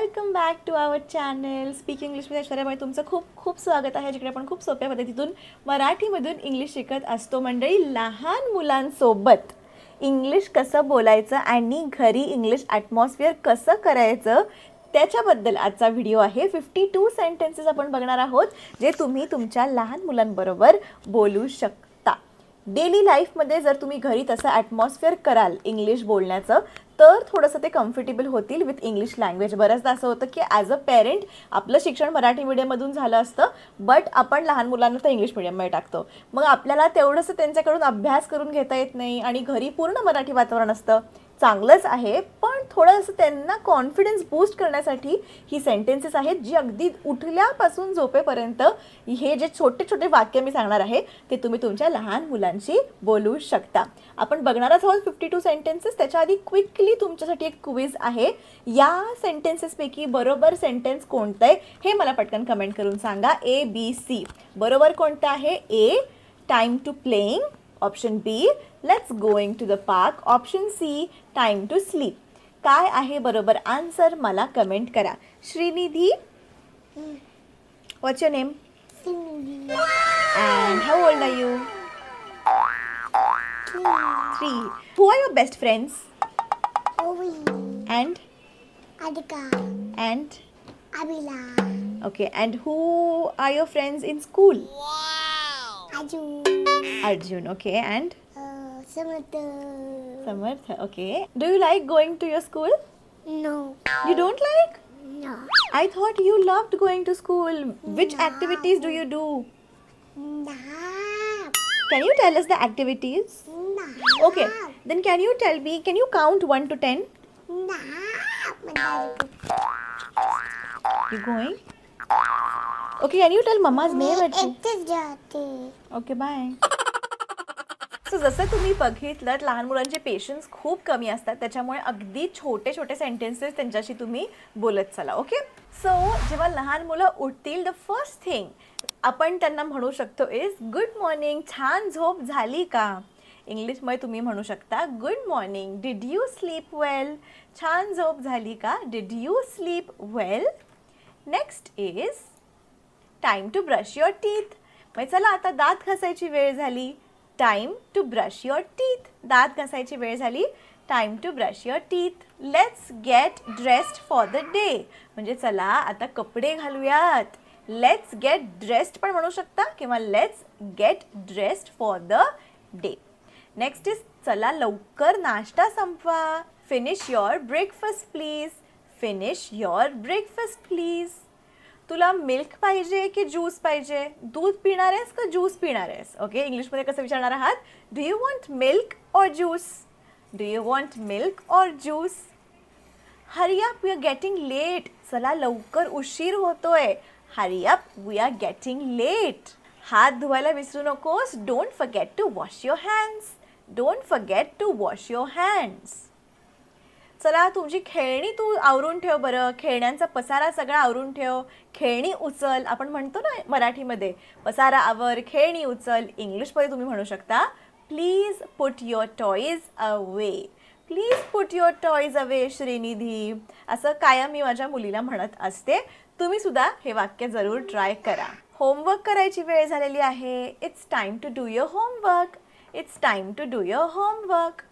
Welcome back to our channel speak English with ऐश्वर्यामुळे तुमचं खूप खूप स्वागत आहे जिकडे आपण खूप सोप्या पद्धतीतून मराठीमधून इंग्लिश शिकत असतो. मंडळी लहान मुलांसोबत इंग्लिश कसं बोलायचं आणि घरी इंग्लिश ॲटमॉस्फिअर कसं करायचं त्याच्याबद्दल आजचा व्हिडिओ आहे. फिफ्टी टू सेंटेन्सेस आपण बघणार आहोत जे तुम्ही तुमच्या लहान मुलांबरोबर बोलू शकता. डेली लाईफमध्ये जर तुम्ही घरी तसं ॲटमॉस्फिअर कराल इंग्लिश बोलण्याचं तर थोडंसं ते कम्फर्टेबल होतील विथ इंग्लिश लँग्वेज बऱ्याचदा असं होतं की ॲज अ पेरेंट आपलं शिक्षण मराठी मीडियममधून झालं असतं बट आपण लहान मुलांना तर इंग्लिश मीडियममध्ये टाकतो. मग आपल्याला तेवढंसं त्यांच्याकडून अभ्यास करून घेता येत नाही आणि घरी पूर्ण मराठी वातावरण असतं. चांगलंच आहे पण थोडंसं त्यांना कॉन्फिडन्स बूस्ट करण्यासाठी ही सेंटेन्सेस आहेत जी अगदी उठल्यापासून झोपेपर्यंत हे जे छोटे छोटे वाक्य मी सांगणार आहे ते तुम्ही तुमच्या लहान मुलांशी बोलू शकता. आपण बघणारच आहोत फिफ्टी टू सेंटेन्सेस त्याच्या आधी क्विकली तुमच्यासाठी एक क्विज आहे. या सेंटेन्सेसपैकी बरोबर सेंटेन्स कोणतं आहे हे मला पटकन कमेंट करून सांगा. ए बी सी बरोबर कोणतं आहे? A time to playing option B let's going to the park option C time to sleep काय आहे बरोबर आन्सर मला कमेंट करा. Shrinidhi? What's your name and how old are you three who are your best friends and Adika, and Abila, okay and who are your friends in school Aju, Arjun, okay, and? Uh, Samartha. Samartha, okay. Do you like going to your school? No. You don't like? No. I thought you loved going to school. Which no. activities do you do? No. Can you tell us the activities? No. Okay. Then can you tell me, can you count 1 to 10? No. You going? Okay, can you tell mama's name? At is dirty. Okay bye so जसं तुम्ही बघितलं लहान मुलांचे patience खूप कमी असतात. त्याच्यामुळे अगदी छोटे छोटे सेंटेन्सेस त्यांच्याशी तुम्ही बोलत चला ओके सो जेव्हा लहान मुलं उठतील द फर्स्ट थिंग आपण त्यांना म्हणू शकतो इज गुड मॉर्निंग छान झोप झाली का? इंग्लिशमध्ये तुम्ही म्हणू शकता good morning did you sleep well छान झोप झाली का? Did you sleep well next is time to brush your teeth मग चला आता दात घासायची वेळ झाली. Time to brush your teeth दात घासायची वेळ झाली. Time to brush your teeth let's get dressed for the day म्हणजे चला आता कपडे घालूयात. लेट्स गेट ड्रेस्ड पण म्हणू शकता किंवा let's get dressed for the day next is चला लवकर नाश्ता संपवा. Finish your breakfast please finish your breakfast please तुला मिल्क पाहिजे की ज्यूस पाहिजे? दूध पिणार आहेस का ज्यूस पिणार आहेस? ओके इंग्लिशमध्ये कसं विचारणार आहात? Do you want milk or juice do you want milk or juice hurry we are getting late चला लवकर उशीर होतोय. Hurry up we are getting late हात धुवायला विसरू नकोस. Don't forget to wash your hands don't forget to wash your hands चला तुमची खेळणी तू आवरून ठेव बरं. खेळण्यांचा पसारा सगळा आवरून ठेव. खेळणी उचल. आपण म्हणतो ना मराठीमध्ये पसारा आवर खेळणी उचल. इंग्लिशमध्ये तुम्ही म्हणू शकता please put your toys away please put your toys away Shrinidhi. असं कायम मी माझ्या मुलीला म्हणत असते. तुम्ही सुद्धा हे वाक्य जरूर ट्राय करा. होमवर्क करायची वेळ झालेली आहे. It's time to do your homework it's time to do your homework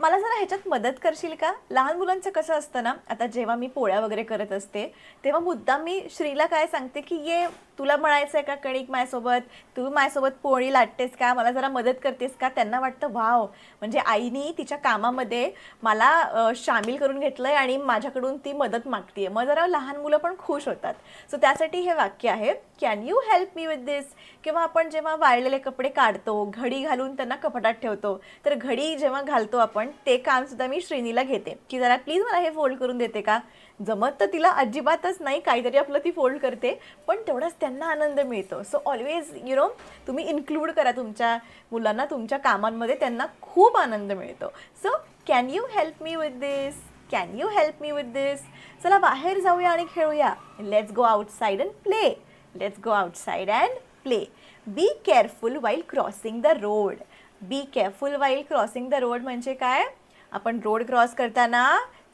मला जरा ह्याच्यात मदत करशील का? लहान मुलांचं कसं असतं ना आता जेव्हा मी पोळ्या वगैरे करत असते तेव्हा मुद्दाम मी श्रीला काय सांगते की ये तुला म्हणायचं आहे का कणिक माझ्यासोबत? तू माझ्यासोबत पोळी लाटतेस का? मला जरा मदत करतेस का? त्यांना वाटतं वाव. म्हणजे आईनी तिच्या कामामध्ये मला सामील करून घेतलं आहे आणि माझ्याकडून ती मदत मागते मग जरा लहान मुलं पण खुश होतात. सो त्यासाठी हे वाक्य आहे can you help me with this किंवा आपण जेव्हा वाळलेले कपडे काढतो घडी घालून त्यांना कपाटात ठेवतो तर घडी जेव्हा घालतो आपण ते काम सुद्धा मी श्रेणीला घेते. की जरा प्लीज मला हे फोल्ड करून देते का? जमत तर तिला अजिबातच नाही काहीतरी आपलं ती फोल्ड करते पण तेवढंच त्यांना आनंद मिळतो. सो ऑलवेज यु नो तुम्ही इन्क्लूड करा तुमच्या मुलांना तुमच्या कामांमध्ये त्यांना खूप आनंद मिळतो. So can you help me with this can you help me with this चला बाहेर जाऊया आणि खेळूया. Let's go outside and play let's go outside and play be careful while crossing the road be careful while crossing the road म्हणजे काय? आपण road cross करताना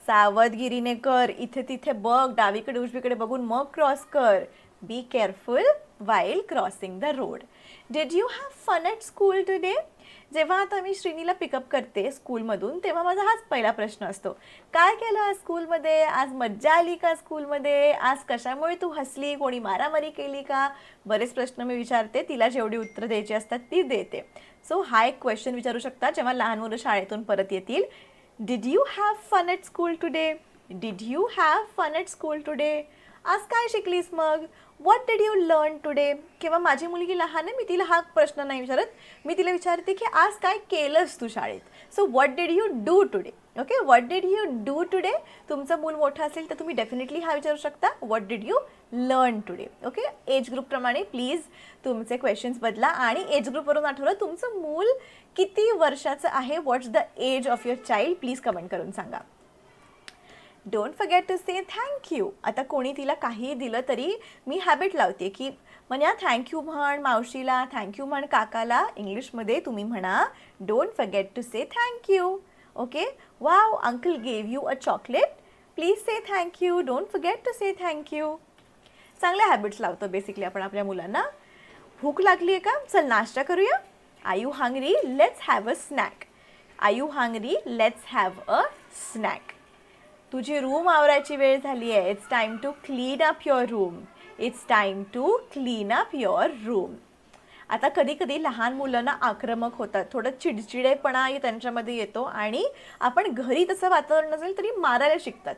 सावधगिरीने कर. इथे तिथे बघ. डावीकडे उजवीकडे बघून मग क्रॉस कर. Be careful while crossing the road did you have fun at school today? जेव्हा आता मी श्रीनीला पिकअप करते स्कूलमधून तेव्हा माझा हाच पहिला प्रश्न असतो. काय केलं आज स्कूलमध्ये आज मज्जा आली का स्कूलमध्ये आज कशामुळे तू हसली? कोणी मारामारी केली का? बरेच प्रश्न मी विचारते. तिला जेवढी उत्तरं द्यायची असतात ती देते. सो हा एक क्वेश्चन विचारू शकता जेव्हा लहान मुलं शाळेतून परत येतील. Did you have fun at school today did you have fun at school today आज काय शिकलीस मग? What did you learn today किंवा माझी मुलगी लहान आहे मी तिला हा प्रश्न नाही विचारत. मी तिला विचारते की आज काय केलंस तू शाळेत? So what did you do today okay what did you do today तुमचं मूल मोठं असेल तर तुम्ही डेफिनेटली हा विचारू शकता. What did you learn today okay age ग्रुपप्रमाणे please तुमचे क्वेश्चन्स बदला. आणि एज ग्रुपवरून आठवलं तुमचं मूल किती वर्षाचं आहे? What's the age of your child please comment करून सांगा. Don't forget to say thank you आता कोणी तिला काही दिलं तरी मी हॅबिट लावते की म्हणा थँक्यू म्हण मावशीला थँक्यू म्हण काकाला. इंग्लिशमध्ये तुम्ही म्हणा don't forget to say thank you okay wow uncle gave you a chocolate please say thank you don't forget to say thank you चांगल्या हॅबिट्स लावतो बेसिकली आपण आपल्या मुलांना. भूक लागली आहे का? चल नाश्ता करूया. Are you hungry let's have a snack are you hungry let's have a snack तुझी रूम आवरायची वेळ झाली आहे. It's time to clean up your room it's time to clean up your room आता कधी कधी लहान मुलांना आक्रमक होतात. थोडं चिडचिडेपणा त्यांच्यामध्ये येतो आणि आपण घरी तसं वातावरण नसेल तरी मारायला शिकतात.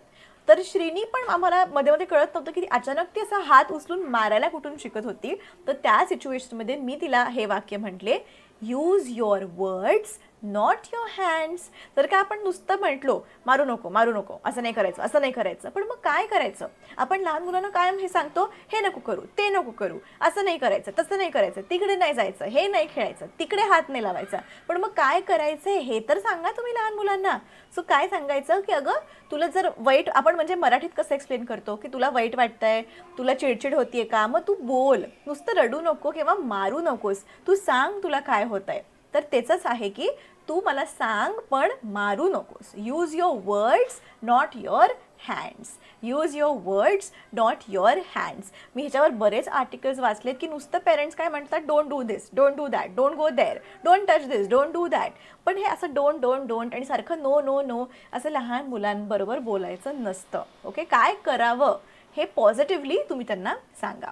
तर श्रीनी पण आम्हाला मध्ये मध्ये कळत नव्हतं की ती अचानक ती असा हात उचलून मारायला कुठून शिकत होती. तर त्या सिच्युएशनमध्ये मी तिला हे वाक्य म्हटले use your words not your hands तर काय आपण नुसतं म्हटलो मारू नको मारू नको असं नाही करायचं असं नाही करायचं. पण मग काय करायचं? आपण लहान मुलांना कायम हे सांगतो हे नको करू ते नको करू असं नाही करायचं तसं नाही करायचं तिकडे नाही जायचं हे नाही खेळायचं तिकडे हात नाही लावायचा. पण मग काय करायचं हे तर सांगा तुम्ही लहान मुलांना. सो काय सांगायचं की अगं तुला जर वाईट आपण म्हणजे मराठीत कसं एक्सप्लेन करतो की तुला वाईट वाटतंय तुला चिडचिड होतीये का? मग तू बोल. नुसतं रडू नको किंवा मारू नकोस. तू सांग तुला काय होत आहे तर त्याचंच आहे की तू मला सांग पण मारू नकोस. Use your words not your hands use your words not your hands मी ह्याच्यावर बरेच आर्टिकल्स वाचलेत की नुसतं पेरेंट्स काय म्हणतात? Don't do this don't do that don't go there don't touch this don't do that पण हे असं डोंट डोंट डोंट आणि सारखं नो नो नो असं लहान मुलांबरोबर बोलायचं नसतं. ओके काय करावं? हे पॉझिटिव्हली तुम्ही त्यांना सांगा.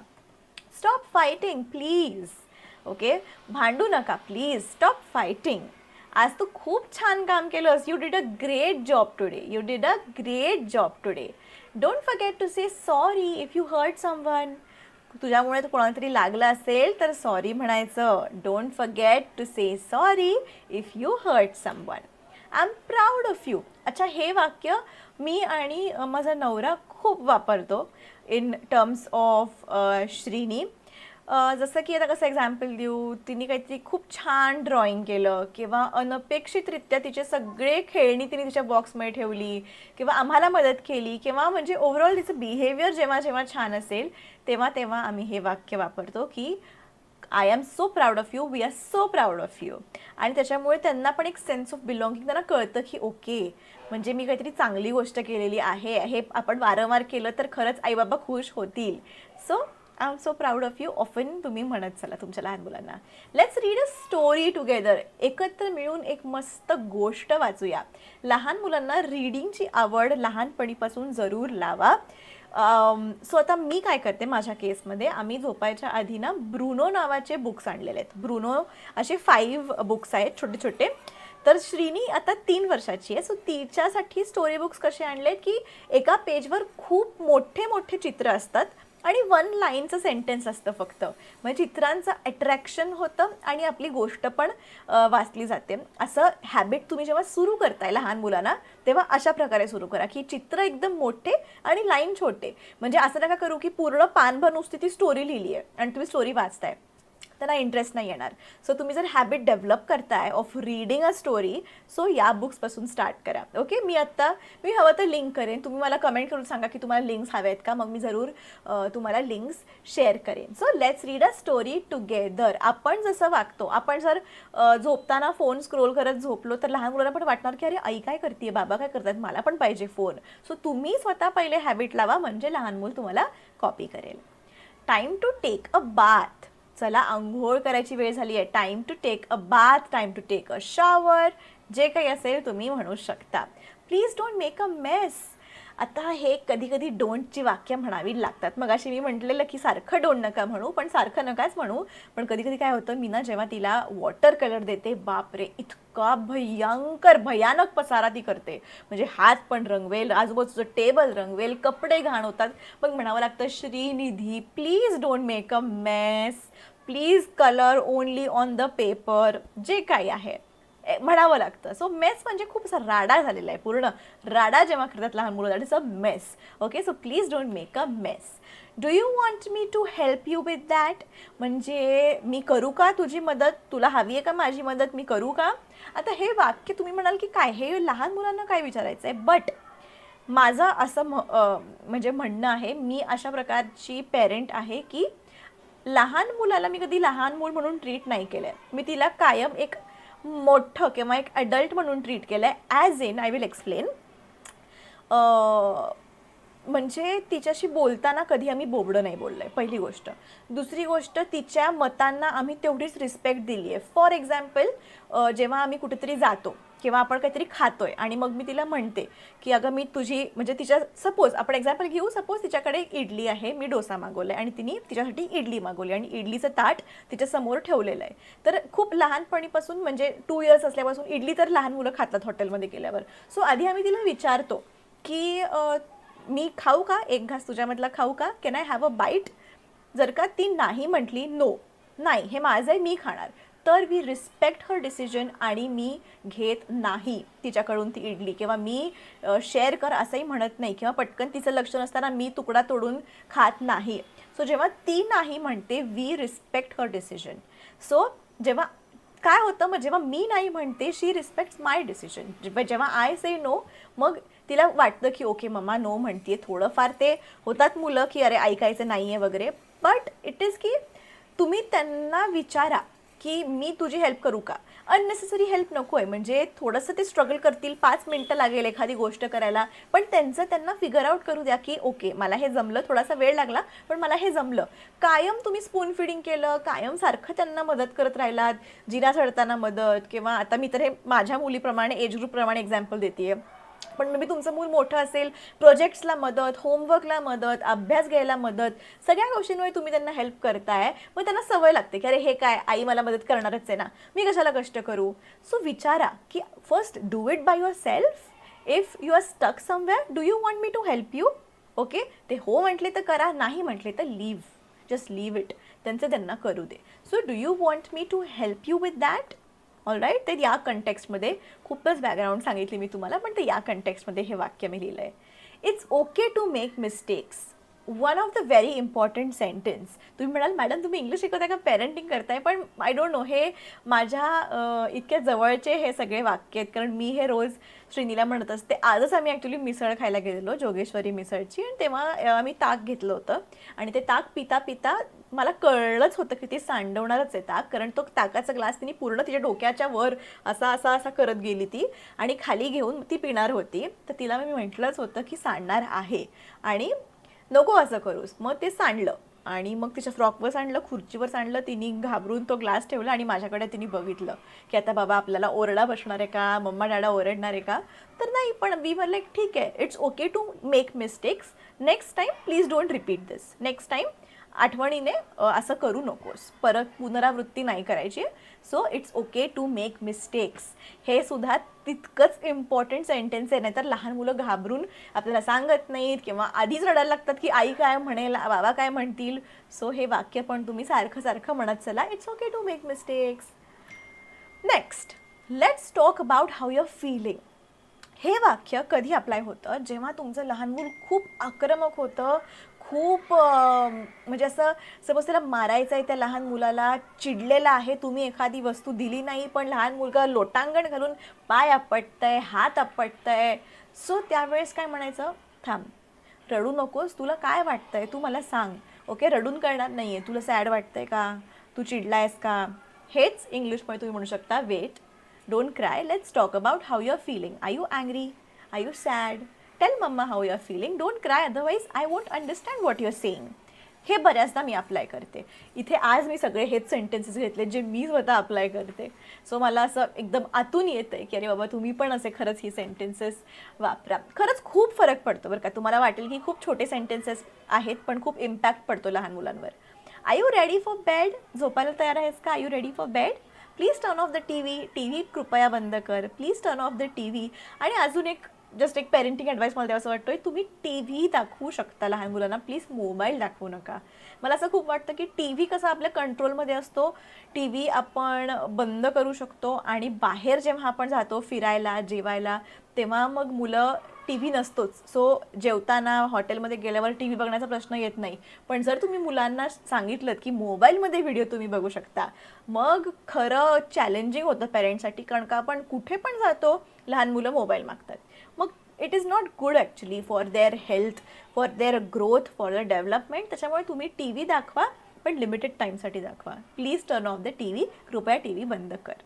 स्टॉप फायटिंग प्लीज ओके भांडू नका प्लीज स्टॉप फायटिंग आज तू खूप छान काम केलंस. You did a great job today you did a great job today don't forget to say sorry if you hurt someone तुझ्यामुळे तर कोणाला तरी लागलं असेल तर सॉरी म्हणायचं. Don't forget to say sorry if you hurt someone I am proud of you अच्छा हे वाक्य मी आणि माझा नवरा खूप वापरतो. इन टर्म्स ऑफ श्रीनी जसं की आता कसं एक्झाम्पल देऊ तिने काहीतरी खूप छान ड्रॉइंग केलं किंवा अनपेक्षितरित्या तिचे सगळे खेळणी तिने तिच्या बॉक्समध्ये ठेवली किंवा आम्हाला मदत केली किंवा म्हणजे ओव्हरऑल तिचं बिहेवियर जेव्हा जेव्हा छान असेल तेव्हा तेव्हा आम्ही हे वाक्य वापरतो की I am so proud of you we are so proud of you आणि त्याच्यामुळे त्यांना पण एक सेन्स ऑफ बिलॉंगिंग त्यांना कळतं की ओके म्हणजे मी काहीतरी चांगली गोष्ट केलेली आहे हे आपण वारंवार केलं तर खरंच आईबाबा खुश होतील. So I am so proud of you often तुम्ही म्हणत चला तुमच्या लहान मुलांना. Let's read a story together एकत्र मिळून एक मस्त गोष्ट वाचूया. लहान मुलांना रीडिंगची आवड लहानपणीपासून जरूर लावा. Um, सो आता मी काय करते माझ्या केसमध्ये आम्ही झोपायच्या आधी ना ब्रुनो नावाचे बुक्स आणलेले आहेत. ब्रुनो असे फाईव्ह बुक्स आहेत छोटे छोटे. तर श्रीनी आता तीन वर्षाची आहे. सो तिच्यासाठी स्टोरी बुक्स कसे आणले की एका पेजवर खूप मोठे मोठे चित्र असतात. आणि वन लाईनचं सेंटेन्स असतं फक्त. म्हणजे चित्रांचं अट्रॅक्शन होतं आणि आपली गोष्ट पण वाचली जाते. असं हॅबिट तुम्ही जेव्हा सुरू करताय लहान मुलांना तेव्हा अशा प्रकारे सुरू करा की चित्र एकदम मोठे आणि लाईन छोटे. म्हणजे असं नका करू की पूर्ण पानभर नुसती ती स्टोरी लिहिली आहे आणि तुम्ही स्टोरी वाचताय. त्यांना इंटरेस्ट नाही येणार. सो तुम्ही जर हॅबिट डेव्हलप करताय of reading a story so या बुक्सपासून स्टार्ट करा. ओके मी आत्ता मी हवं तर लिंक करेन. तुम्ही मला कमेंट करून सांगा की तुम्हाला लिंक्स हवे आहेत का? मग मी जरूर तुम्हाला लिंक्स शेअर करेन. So let's read a story together आपण जसं वागतो आपण जर झोपताना फोन स्क्रोल करत झोपलो तर लहान मुलांना पण वाटणार की अरे आई काय करते बाबा काय करतात? मला पण पाहिजे फोन सो तुम्ही स्वतः पहिले हॅबिट लावा म्हणजे लहान मूल तुम्हाला कॉपी करेल. Time to take a bath चला आंघोळ करायची वेळ झाली आहे. Time to take a bath time to take a shower जे काही असेल तुम्ही म्हणू शकता. Please don't make a mess आता हे कधी कधी डोंटची वाक्य म्हणावी लागतात. मग अशी मी म्हटलेलं की सारखं डोंट नका म्हणू पण सारखं नकाच म्हणू. पण कधी कधी काय होतं मी ना जेव्हा तिला वॉटर कलर देते बापरे इतका भयंकर भयानक पसारा ती करते. म्हणजे हात पण रंगवेल आजूबाजूचं टेबल रंगवेल कपडे घाण होतात. मग म्हणावं लागतं Shrinidhi please don't make a mess please colour only on the paper जे काही आहे. म्हणावं लागतं. सो मेस म्हणजे खूप असा राडा झालेला आहे पूर्ण. राडा जेव्हा करतात लहान मुलं that is a mess okay so please don't make a mess do you want me to help you with that म्हणजे मी करू का तुझी मदत? तुला हवी आहे का माझी मदत? मी करू का? आता हे वाक्य तुम्ही म्हणाल की काय? हे लहान मुलांना काय विचारायचं आहे बट माझं असं म म्हणजे म्हणणं आहे मी अशा प्रकारची पेरेंट आहे की लहान मुलाला मी कधी लहान मूल म्हणून ट्रीट नाही केलं आहे मी तिला कायम एक मोठं किंवा एक ॲडल्ट म्हणून ट्रीट केलं आहे as in I will explain म्हणजे तिच्याशी बोलताना कधी आम्ही बोबडं नाही बोललं आहे पहिली गोष्ट. दुसरी गोष्ट तिच्या मतांना आम्ही तेवढीच रिस्पेक्ट दिली आहे फॉर एक्झाम्पल जेव्हा आम्ही कुठेतरी जातो किंवा आपण काहीतरी खातोय आणि मग मी तिला म्हणते की अगं मी तुझी म्हणजे तिच्या सपोज आपण एक्झाम्पल घेऊ सपोज तिच्याकडे इडली आहे मी डोसा मागवला आहे आणि तिने तिच्यासाठी इडली मागवली आणि इडलीचं ताट तिच्या समोर ठेवलेलं आहे. तर खूप लहानपणीपासून म्हणजे टू इयर्स असल्यापासून इडली तर लहान मुलं खातात हॉटेलमध्ये गेल्यावर. सो आधी आम्ही तिला विचारतो की मी खाऊ का? एक घास तुझ्यामधला खाऊ का? Can I have a bite जर का ती नाही म्हटली नो नाही. हे माझं आहे मी खाणार. तर वी रिस्पेक्ट हर डिसिजन आणि मी घेत नाही तिच्याकडून ती इडली. किंवा मी शेअर कर असंही म्हणत नाही. किंवा पटकन तिचं लक्ष नसताना मी तुकडा तोडून खात नाही. सो जेव्हा ती नाही म्हणते we respect her decision so जेव्हा काय होतं मग? जेव्हा मी नाही म्हणते शी रिस्पेक्ट्स माय डिसिजन जेव्हा आय से नो मग तिला वाटतं की ओके मम्मा नो म्हणते थोडंफार ते होतात मुलं की अरे ऐकायचं नाही आहे वगैरे. बट इट इज की तुम्ही त्यांना विचारा. की मी तुझी हेल्प करू का? अननेसेसरी हेल्प नको आहे म्हणजे थोडंसं ते स्ट्रगल करतील. पाच मिनटं लागेल एखादी गोष्ट करायला. पण त्यांचं त्यांना फिगर आउट करू द्या की ओके मला हे जमलं. थोडासा वेळ लागला पण मला हे जमलं. कायम तुम्ही स्पून फिडिंग केलं. कायम सारखं त्यांना मदत करत राहिलात. जिरा चढताना मदत किंवा आता मी तर हे माझ्या मुलीप्रमाणे एज ग्रुपप्रमाणे एक्झाम्पल देते पण मे बी तुमचं मूल मोठं असेल प्रोजेक्ट्सला मदत होमवर्कला मदत अभ्यास घ्यायला मदत सगळ्या गोष्टींमुळे तुम्ही त्यांना हेल्प करताय. मग त्यांना सवय लागते की अरे हे काय? आई मला मदत करणारच आहे ना. मी कशाला कष्ट करू? सो विचारा की first do it by yourself if you are stuck somewhere do you want me to help you okay ते हो म्हटले तर करा नाही म्हटले तर लीव्ह जस्ट लीव्ह इट त्यांचं त्यांना करू दे. So do you want me to help you with that all right तर या कंटेक्स्टमध्ये खूपच बॅकग्राऊंड सांगितली मी तुम्हाला पण ते या कंटेक्स्टमध्ये हे वाक्य मी लिहिलं आहे it's okay to make mistakes one of the very important sentence तुम्ही म्हणाल मॅडम तुम्ही इंग्लिश शिकवताय का? पेरेंटिंग करताय. पण आय डोंट नो हे माझ्या इतक्या जवळचे हे सगळे वाक्य आहेत. कारण मी हे रोज श्रीनीला म्हणत असते. आजच आम्ही ॲक्च्युली मिसळ खायला गेलेलो जोगेश्वरी मिसळची. आणि तेव्हा आम्ही ताक घेतलं होतं. आणि ते ताक पिता पिता मला कळलंच होतं की ती सांडवणारच आहे ताक कारण तो ताकाचा ग्लास तिने पूर्ण तिच्या डोक्याच्या वर असा असा असा करत गेली ती आणि खाली घेऊन ती पिणार होती. तर तिला मी म्हटलंच होतं की सांडणार आहे. आणि नको असं करूस. मग ते सांडलं आणि मग तिच्या फ्रॉकवर सांडलं खुर्चीवर सांडलं तिने घाबरून तो ग्लास ठेवला आणि माझ्याकडे तिने बघितलं की आता बाबा आपल्याला ओरडा बसणार आहे का? मम्मा डॅडा ओरडणार आहे का? तर नाही पण वी वर लाईक ठीक आहे it's okay to make mistakes next time please don't repeat this next time आठवणीने असं करू नकोस. परत पुनरावृत्ती नाही करायची. So it's okay to make mistakes हे सुद्धा तितकंच इम्पॉर्टंट सेंटेन्स आहे. नाहीतर लहान मुलं घाबरून आपल्याला सांगत नाहीत किंवा आधीच रडायला लागतात की आई काय म्हणेल बाबा काय म्हणतील. सो हे वाक्य पण तुम्ही सारखं सारखं म्हणत चला. It's okay to make mistakes next let's talk about how your feeling हे वाक्य कधी अप्लाय होतं? जेव्हा तुमचं लहान मूल खूप आक्रमक होतं खूप म्हणजे असं सपोज त्याला मारायचं आहे त्या लहान मुलाला चिडलेला आहे तुम्ही एखादी वस्तू दिली नाही पण लहान मुलगा लोटांगण घालून पाय आपटतंय हात आपटतंय. सो त्यावेळेस काय म्हणायचं? थांब रडू नकोस तुला काय वाटतंय तू मला सांग. ओके रडून करणार नाही आहे तुला सॅड वाटतंय का? तू चिडला आहेस का? हेच इंग्लिशमध्ये तुम्ही म्हणू शकता. Wait don't cry let's talk about how your feeling feeling I you angry I you sad tell mamma how you are feeling don't cry otherwise I won't understand what you saying हे बऱ्याचदा मी apply करते. इथे आज मी सगळे हेच sentences घेतले जे मी स्वतः अप्लाय करते. सो मला असं एकदम आतून येतं आहे की अरे बाबा तुम्ही पण असे खरंच ही सेंटेन्सेस वापरा. खरंच खूप फरक पडतो बरं का. तुम्हाला वाटेल की खूप छोटे सेंटेन्सेस आहेत पण खूप इम्पॅक्ट पडतो लहान मुलांवर. I you ready for bed झोपायला तयार आहेस का? I you ready for bed please turn off the TV TV कृपया बंद कर. Please turn off the TV आणि अजून एक जस्ट एक पेरेंटिंग ॲडवाईस मला असं वाटतोय. तुम्ही टी व्ही दाखवू शकता लहान मुलांना. प्लीज मोबाईल दाखवू नका. मला असं खूप वाटतं की टी व्ही कसा आपल्या कंट्रोलमध्ये असतो. टी व्ही आपण बंद करू शकतो आणि बाहेर जेव्हा आपण जातो फिरायला जेवायला तेव्हा मग मुलं टी व्ही नसतोच. सो जेवताना हॉटेलमध्ये गेल्यावर टी व्ही बघण्याचा प्रश्न येत नाही. पण जर तुम्ही मुलांना सांगितलं की मोबाईलमध्ये व्हिडिओ तुम्ही बघू शकता मग खरं चॅलेंजिंग होतं पेरेंट्ससाठी कारण का आपण कुठे पण जातो लहान मुलं मोबाईल मागतात. It is not good actually for their health for their growth for the development त्याच्यामुळे तुम्ही टी व्ही दाखवा पण लिमिटेड टाईमसाठी दाखवा. Please turn off the TV कृपया टी व्ही बंद कर.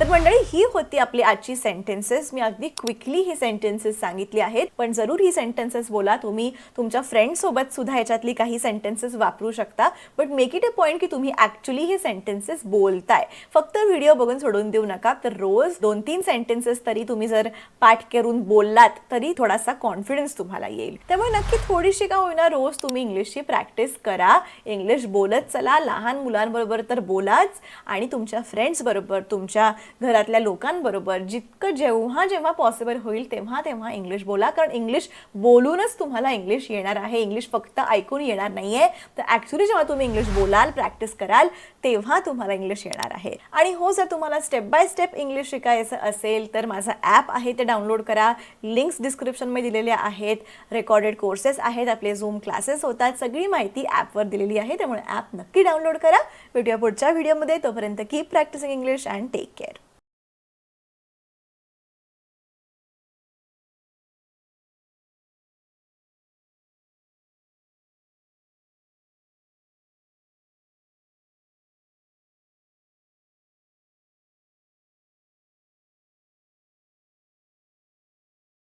तर मंडळी ही होती आपली आजची सेंटेन्सेस मी अगदी क्विकली ही सेंटेन्सेस सांगितली आहेत. पण जरूर ही सेंटेन्सेस बोला. तुम्ही तुमच्या फ्रेंडसोबत सुद्धा ह्याच्यातली काही सेंटेन्सेस वापरू शकता. But make it a point की तुम्ही ॲक्च्युली हे सेंटेन्सेस बोलताय. फक्त व्हिडिओ बघून सोडून देऊ नका. तर रोज दोन तीन सेंटेन्सेस तरी तुम्ही जर पाठ करून बोललात तरी थोडासा कॉन्फिडन्स तुम्हाला येईल. त्यामुळे नक्की थोडीशी का होईना रोज तुम्ही इंग्लिशची प्रॅक्टिस करा. इंग्लिश बोलत चला. लहान मुलांबरोबर तर बोलाच. आणि तुमच्या फ्रेंड्स बरोबर तुमच्या घरातल्या लोकांबरोबर जितकं जेव्हा जेव्हा पॉसिबल होईल तेव्हा तेव्हा इंग्लिश बोला. कारण इंग्लिश बोलूनच तुम्हाला इंग्लिश येणार आहे. इंग्लिश फक्त ऐकून येणार नाही आहे तर ॲक्च्युली जेव्हा तुम्ही इंग्लिश बोलाल प्रॅक्टिस कराल तेव्हा तुम्हाला इंग्लिश येणार आहे. आणि हो जर तुम्हाला स्टेप बाय स्टेप इंग्लिश शिकायचं असेल तर माझा ॲप आहे ते डाउनलोड करा. लिंक्स डिस्क्रिप्शनमध्ये दिलेल्या आहेत. रेकॉर्डेड कोर्सेस आहेत. आपले झूम क्लासेस होतात. सगळी माहिती ॲपवर दिलेली आहे. त्यामुळे ॲप नक्की डाउनलोड करा. भेटूया पुढच्या व्हिडिओमध्ये तोपर्यंत keep practising English and take care